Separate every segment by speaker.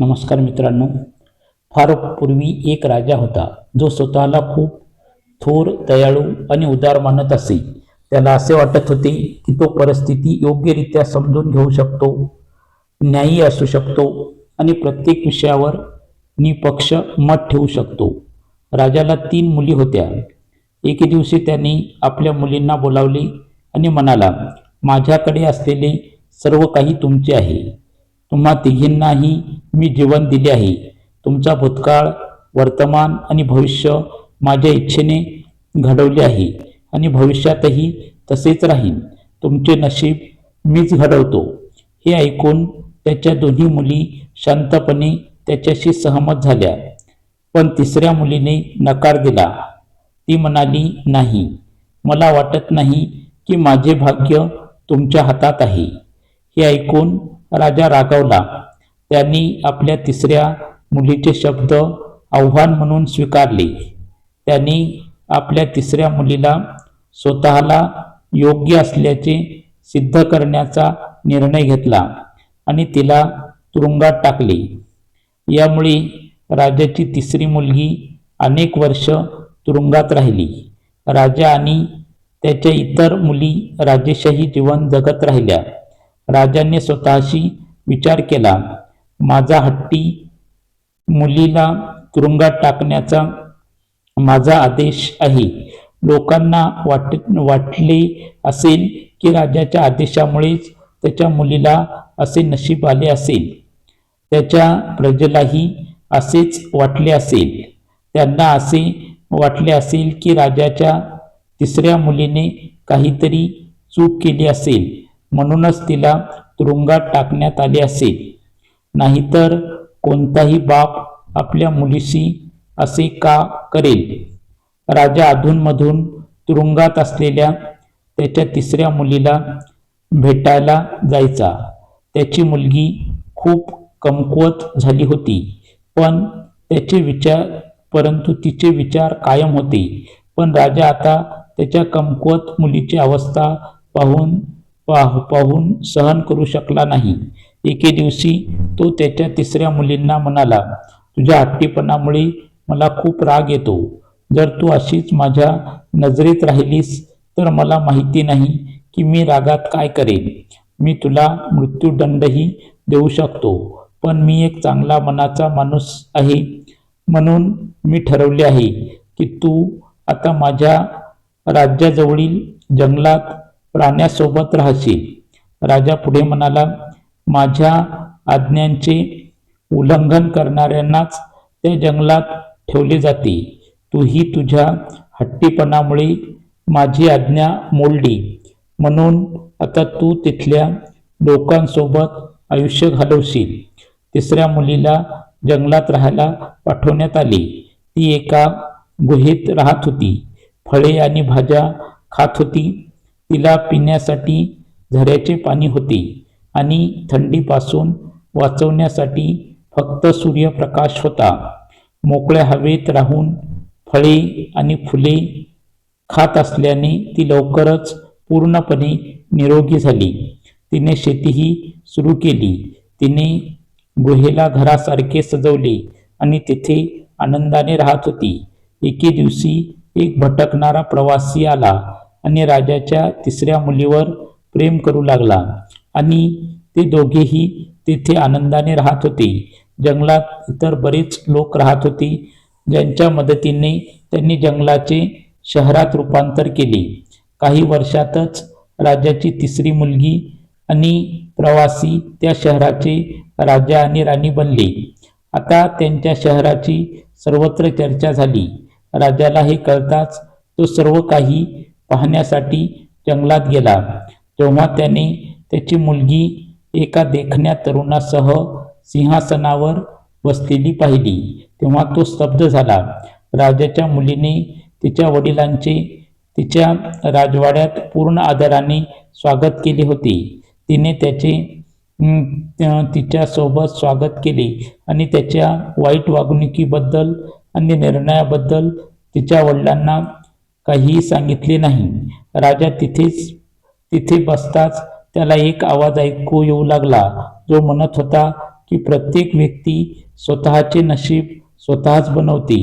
Speaker 1: नमस्कार मित्रांनो. फार पूर्वी एक राजा होता जो स्वतःला खूप थोर दयाळू आणि उदार मानत असे. त्याला असे वाटत होते की तो परिस्थिती योग्यरित्या समजून घेऊ शकतो न्यायी असू शकतो आणि प्रत्येक विषयावर निपक्ष मत ठेवू शकतो. राजाला तीन मुली होत्या. एके दिवशी त्याने आपल्या मुलींना बोलावले आणि म्हणाला माझ्याकडे असलेले सर्व काही तुमचे आहे. तुम्हा तिघींनाही मी जीवन दिले आहे. तुमचा भूतकाळ वर्तमान आणि भविष्य माझ्या इच्छेने घडवले आहे आणि भविष्यातही तसेच राहीन. तुमचे नशीब मीच घडवतो. हे ऐकून त्याच्या दोन्ही मुली शांतपणे त्याच्याशी सहमत झाल्या. पण तिसऱ्या मुलीने नकार दिला. ती म्हणाली नाही. मला वाटत नाही की माझे भाग्य तुमच्या हातात आहे. हे ऐकून राजा रागवला त्यांनी आपल्या तिसऱ्या मुलीचे शब्द आव्हान म्हणून स्वीकारले. त्यांनी आपल्या तिसऱ्या मुलीला स्वतःला योग्य असल्याचे सिद्ध करण्याचा निर्णय घेतला आणि तिला तुरुंगात टाकले. यामुळे राजाची तिसरी मुलगी अनेक वर्ष तुरुंगात राहिली. राजा आणि त्याच्या इतर मुली राजेशाही जीवन जगत राहिल्या. राजाने स्वतःशी विचार केला. माझा हट्टी मुलीला तुरुंगात टाकण्याचा माझा आदेश आहे. लोकांना वाट वाटले असेल की राजाच्या आदेशामुळेच त्याच्या मुलीला असे नशीब आले असेल. त्याच्या प्रजेलाही असेच वाटले असेल. त्यांना असे वाटले असेल की राजाच्या तिसऱ्या मुलीने काहीतरी चूक केली असेल. म्हणूनच तिला तुरुंगात टाकण्यात आले असेल नाहीतर कोणताही बाप आपल्या मुलीशी असे का करेल? राजा अधूनमधून तुरुंगात असलेल्या त्याच्या तिसऱ्या मुलीला भेटायला जायचा. त्याची मुलगी खूप कमकुवत झाली होती पण त्याचे विचार परंतु तिचे विचार कायम होते. पण राजा आता त्याच्या कमकुवत मुलीची अवस्था पाहून पाह पाहून सहन करू शकला नाही. एके दिवशी तो त्याच्या तिसऱ्या मुलींना म्हणाला तुझ्या हट्टीपणामुळे मला खूप राग येतो. जर तू अशीच माझ्या नजरेत राहिलीस तर मला माहिती नाही की मी रागात काय करेन. मी तुला मृत्यूदंडही देऊ शकतो पण मी एक चांगला मनाचा माणूस आहे. म्हणून मी ठरवले आहे की तू आता माझ्या राज्याजवळील जंगलात प्राण्यासोबत राहशील राजा पुढे म्हणाला माझ्या आज्ञांचे उल्लंघन करणाऱ्यांनाच त्या जंगलात ठेवले जाते. तूही तुझ्या हट्टीपणामुळे माझी आज्ञा मोडली. म्हणून आता तू तिथल्या लोकांसोबत आयुष्य घालवशील. तिसऱ्या मुलीला जंगलात राहायला पाठवण्यात आले. ती एका गुहेत राहत होती. फळे आणि भाज्या खात होती. तिला पिण्यासाठी झऱ्याचे पाणी होते आणि थंडीपासून वाचवण्यासाठी फक्त सूर्यप्रकाश होता. मोकळ्या हवेत राहून फळे आणि फुले खात असल्याने ती लवकरच पूर्णपणे निरोगी झाली. तिने शेतीही सुरू केली. तिने गुहेला घरासारखे सजवले आणि तिथे आनंदाने राहत होती. एके दिवशी एक भटकणारा प्रवासी आला. आणि राजाच्या तिसऱ्या मुलीवर प्रेम करू लागला. आणि ते दोघेही तेथे आनंदाने राहत होते. जंगलात इतर बरेच लोक राहत होते ज्यांच्या मदतीने त्यांनी जंगलाचे शहरात रूपांतर केले. काही वर्षातच राजाची तिसरी मुलगी आणि प्रवासी त्या शहराचे राजा आणि राणी बनले. आता त्यांच्या शहराची सर्वत्र चर्चा झाली. राजाला हे कळताच तो सर्व काही पाहण्यासाठी जंगलात गेला. तेव्हा त्याने त्याची मुलगी एका देखण्या तरुणासह सिंहासनावर बसलेली पाहिली. तेव्हा तो स्तब्ध झाला. राजाच्या मुलीने तिच्या वडिलांचे तिच्या राजवाड्यात पूर्ण आदराने स्वागत केले होते. तिने त्याचे तिच्यासोबत स्वागत केले आणि त्याच्या वाईट वागणुकीबद्दल आणि निर्णयाबद्दल तिच्या वडिलांना काहीही सांगितले नाही. राजा तिथेच तिथे बसताच त्याला एक आवाज ऐकू येऊ लागला. जो म्हणत होता की प्रत्येक व्यक्ती स्वतःचे नशीब स्वतःच बनवते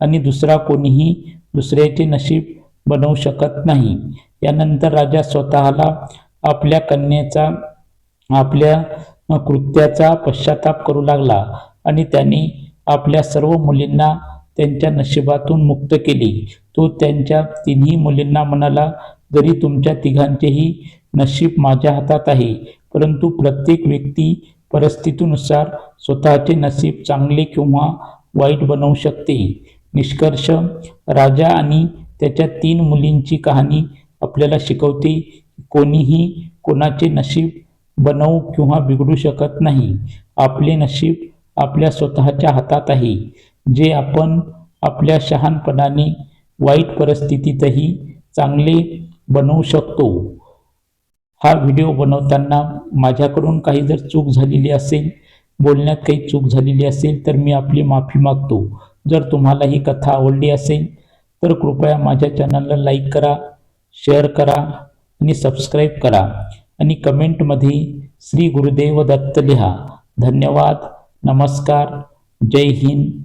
Speaker 1: आणि दुसरा कोणीही दुसऱ्याचे नशीब बनवू शकत नाही. यानंतर राजा स्वतःला आपल्या कन्येचा आपल्या कृत्याचा पश्चाताप करू लागला आणि त्याने आपल्या सर्व मुलींना त्यांच्या नशिबातून मुक्त केली. तो त्यांच्या तिन्ही मुलींना म्हणाला जरी तुमच्या तिघांचेही नशीब माझ्या हातात आहे. परंतु प्रत्येक व्यक्ती परिस्थितीनुसार स्वतःचे नशीब चांगले किंवा वाईट बनवू शकते. निष्कर्ष राजा आणि त्याच्या तीन मुलींची कहाणी आपल्याला शिकवते. कोणीही कोणाचे नशीब बनवू किंवा बिघडू शकत नाही. आपले नशीब आपल्या स्वतःच्या हातात आहे. जे आपण आपल्या शहाणपणाने वाईट परिस्थितीतही चांगले बनवू शकतो. हा व्हिडिओ बनवताना माझ्याकडून काही जर चूक झालेली असेल बोलण्यात काही चूक झालेली असेल तर मी आपली माफी मागतो. जर तुम्हाला ही कथा आवडली असेल तर कृपया माझ्या चॅनलला लाईक करा शेअर करा आणि सबस्क्राईब करा. आणि कमेंटमध्ये श्री गुरुदेव दत्त लिहा. धन्यवाद. नमस्कार. जय हिंद.